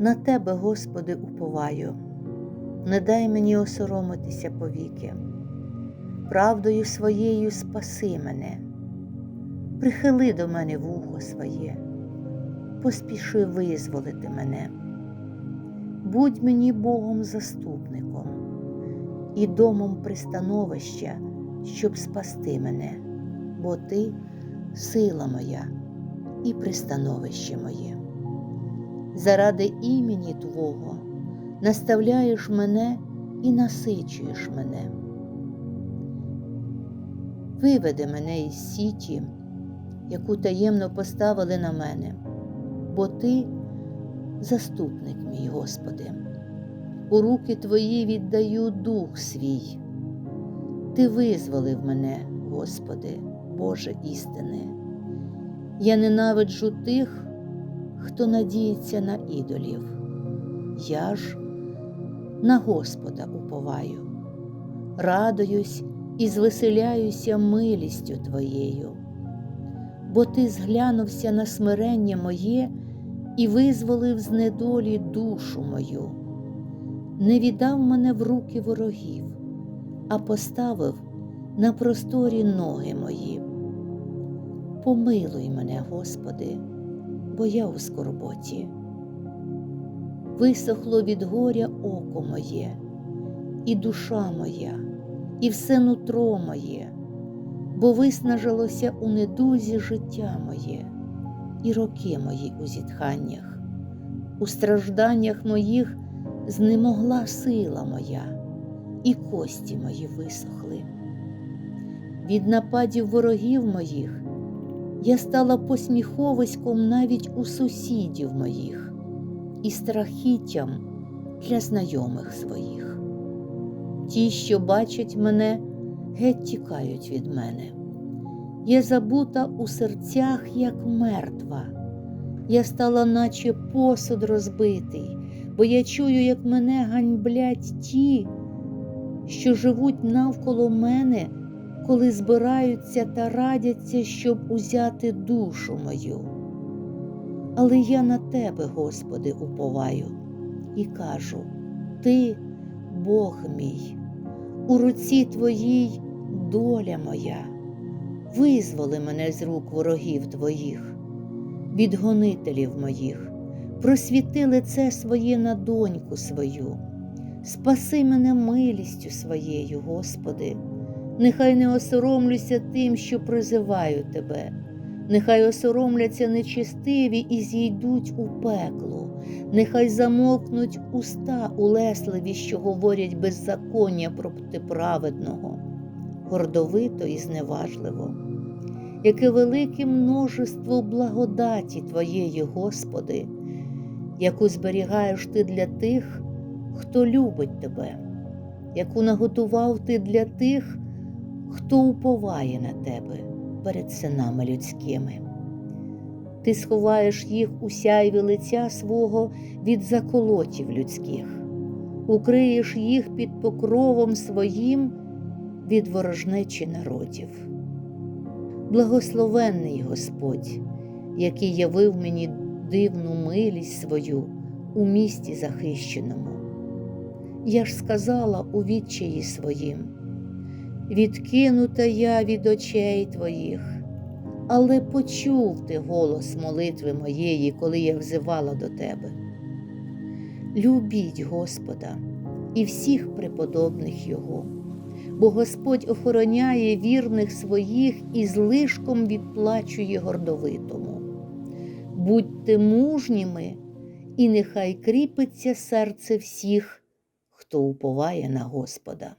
На Тебе, Господи, уповаю, не дай мені осоромитися повіки, правдою своєю спаси мене, прихили до мене вухо своє, поспіши визволити мене, будь мені Богом заступником і домом пристановища, щоб спасти мене, бо Ти сила моя і пристановище моє. Заради імені Твого наставляєш мене і насичуєш мене. Виведи мене із сіті, яку таємно поставили на мене, бо Ти заступник мій, Господи. У руки Твої віддаю дух свій. Ти визволив мене, Господи, Боже істини. Я ненавиджу тих, хто надіється на ідолів. Я ж на Господа уповаю, радуюсь і звеселяюся милістю Твоєю, бо Ти зглянувся на смирення моє і визволив з недолі душу мою, не віддав мене в руки ворогів, а поставив на просторі ноги мої. Помилуй мене, Господи, бо я у скорботі. Висохло від горя око моє, і душа моя, і все нутро моє, бо виснажилося у недузі життя моє, і роки мої у зітханнях, у стражданнях моїх знемогла сила моя, і кості мої висохли. Від нападів ворогів моїх я стала посміховиськом навіть у сусідів моїх і страхіттям для знайомих своїх. Ті, що бачать мене, геть тікають від мене. Я забута у серцях, як мертва. Я стала, наче посуд розбитий, бо я чую, як мене ганьблять ті, що живуть навколо мене коли збираються та радяться, щоб узяти душу мою. Але я на Тебе, Господи, уповаю і кажу: Ти, Бог мій, у руці Твоїй доля моя, визволи мене з рук ворогів Твоїх, від гонителів моїх, просвіти лице своє на доньку свою, спаси мене милістю своєю, Господи. Нехай не осоромлюся тим, що призиваю тебе, нехай осоромляться нечистиві і зійдуть у пекло, нехай замовкнуть уста улесливі, що говорять беззаконня проти праведного, гордовито і зневажливо, яке велике множество благодаті Твоєї, Господи, яку зберігаєш Ти для тих, хто любить Тебе, яку наготував Ти для тих хто уповає на тебе перед синами людськими. Ти сховаєш їх у сяйві лиця свого від заколотів людських, укриєш їх під покровом своїм від ворожнечі народів. Благословенний Господь, який явив мені дивну милість свою у місті захищеному. Я ж сказала у відчаї своїм відкинута я від очей твоїх, але почув ти голос молитви моєї, коли я взивала до тебе. Любіть Господа і всіх преподобних Його, бо Господь охороняє вірних своїх і злишком відплачує гордовитому. Будьте мужніми, і нехай кріпиться серце всіх, хто уповає на Господа.